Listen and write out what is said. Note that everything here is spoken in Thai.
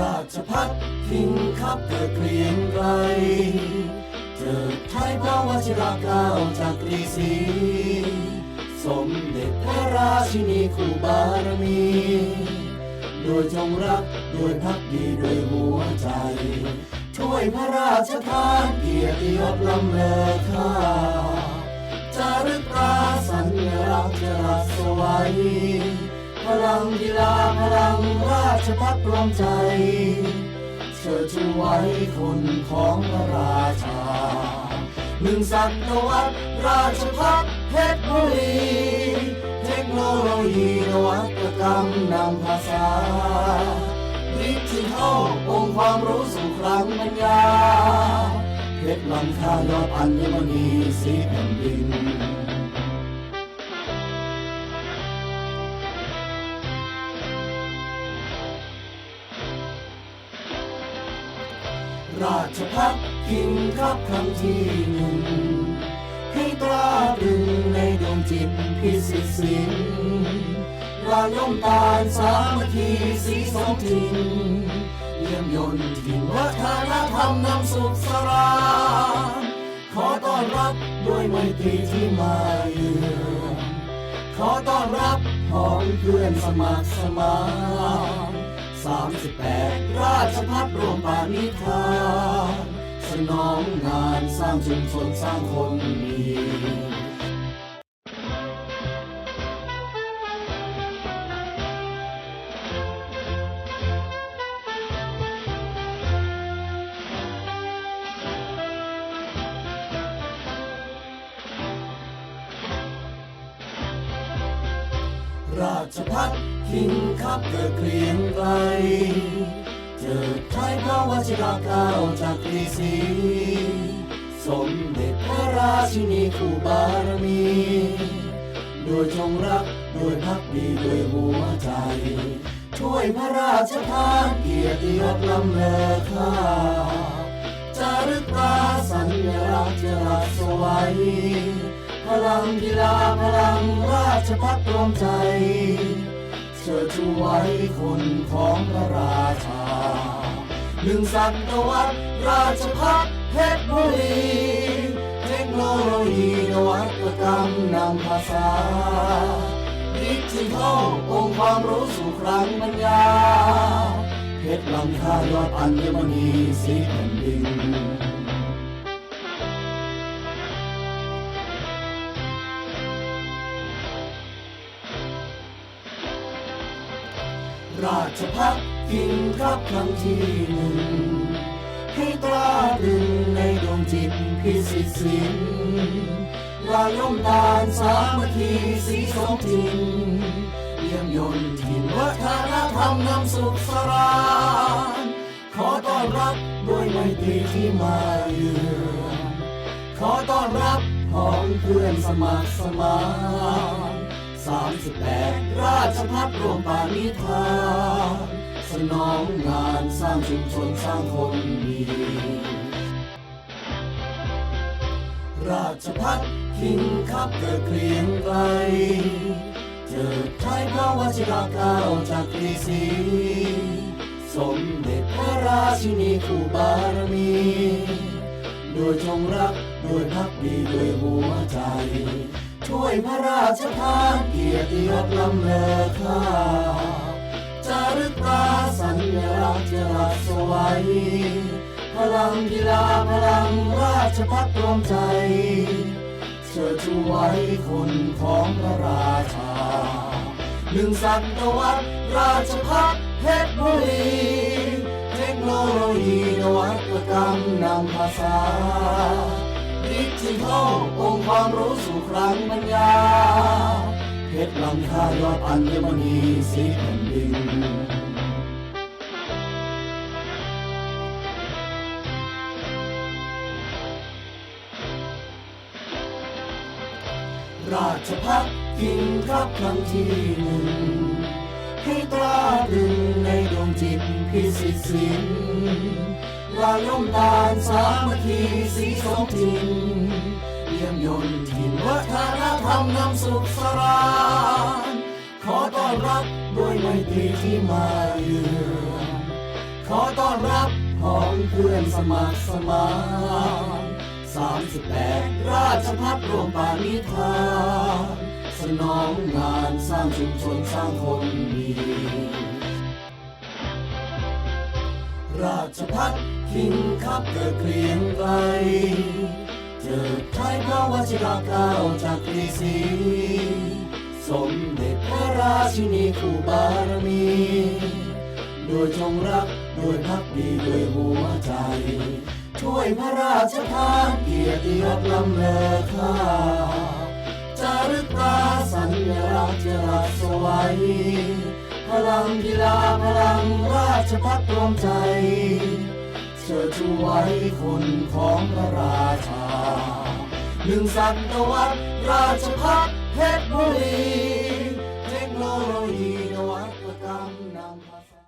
ราชพัฒคิงคับเกิดเกรียงไกรเจิดไทยพระวชิราเกล้าจากกรีศรีสมเด็จพระราชินีคู่บารมี โดยจงรักด้วยพักดีด้วยหัวใจ ช่วยพระราชทานเกียรติยศล้ำเลอค่าจารึกตราสัญลักษณ์จะรัสว้พ ลังกีฬาพลังราชพัฒรวมใจ เชิดชูไว้คนของพระราชา หนึ่งสัตวรรษราชพัฒเพชรบุรี เทคโนโลยีนวัตกรรมนำภาษาดิจิทัลองค์ความรู้สู่คลังปัญญาเพชรลำคายอดอัญมณีสีแผ่นดิน ราชพัฒคิงครับครั้งที่หนึ่ง ให้ตราตรึงในดวงจิตพิสิทธิ์สินราย่อมตานสามัคคีสีสองทินเยี่ยมยนต์ถิ่นวัฒนธรรมนำสุขสรา ขอต้อนรับด้วยไมตรีที่มาเยือนขอต้อนรับพ้องเพื่อนสมัครสมาน 38 ราชพัฒรวมปานิธานสนองงานสร้างชุมชนสร้างคนมี ชพัฒคิงคับเกิดเกรียงไกรเจิดไทยพระวชิราเก้าจากกรีศรีสมเด็จพระราชินีคู่บารมี โดวยจงรักด้วยพักดีด้วยหัวใจ ช่วยพระราชทานเกียรติยศล้ำเลอค่าจารึกตาสัญลักษณ์จะรัสไว้ พลังกีฬาพลังราชพัฒรวมใจเชิดชูไว้คนของพระราชา หนึ่งสัตวรรษราชพัฒเพชรบุรีเทคโนโลยีนวัตกรรมนำภาษาดิจิทัลองค์ความรู้สู่ครั้งปัญญาเพชรลำคายอดอัญมณีสีแผ่นดิน ราชพัฒกินครับครั้งที่หนึ่ง ให้ตราตรึงในดวงจิตพิสิทธิ์สินลาย่อมตานสามัคคีสีสองทินเยี่ยมยนต์ถิ่นวัฒนธรรมนำสุขสรานขอต้อนรับด้วยไมตรีที่มาเยือนขอต้อนรับพ้องเพื่อนสมัครสมาน สามสิบแปดราชพัฒรวมปานิธานสนองงานสร้างชุมชนสร้างคนดี ราชพัฒคิงคับเกิดเกรียงไกรเจิดไทยพระวชิราเกล้าจากกรีศรีสมเด็จพระราชินีคู่บารมี ดวยจงรักด้วยพักดีด้วยหัวใจ ช่วยพระราชทานเกียรติยศล้ำเลอค่าจารึกตราสัญลักษณ์จะรัสไว้พลังกีฬาพลังราชพัฒรวมใจเชิดชูไว้คนของพระราชาหนึ่งสัตวรรษราชพัฒเิทัลองค์ความรู้สู่ครั้งปัญญาเพชรลำคายอดอัญมณีสีแผ่นดินราชพัฒกินครับครั้งที่หนึ่ง ให้ตราตรึงในดวงจิตพิสิทธิ์สิน ลาย่มตานสามัคคีสีสองทินเยี่ยมยนต์ถิ่นวัฒนธรรมนำสุขสรานขอต้อนรับด้วยไมตรีที่มาเยือนขอต้อนรับพ้องเพื่อนสมัครสมาน38ราชพัฒรวมปานิธานสนองงานสร้างชุมชนสร้างคนดีราชพัฒ คิงคับเกิดเกรียงไกรเจิดไทยพระวชิราเก้าจากกรีศรีสมเด็จพระราชินีคู่บารมี โดยจงรักโดยพักดีด้วยหัวใจ ช่วยพระราชทานเกียรติยศลำเลอค่าจารึกตราสัญลักษณ์จรัสไว้พลังกีฬาพลังราชพัฒรวมใจ ชิดชูไว้คนของพระราชา หนึ่งสัตวรรษราชพัฒเพชรบุรี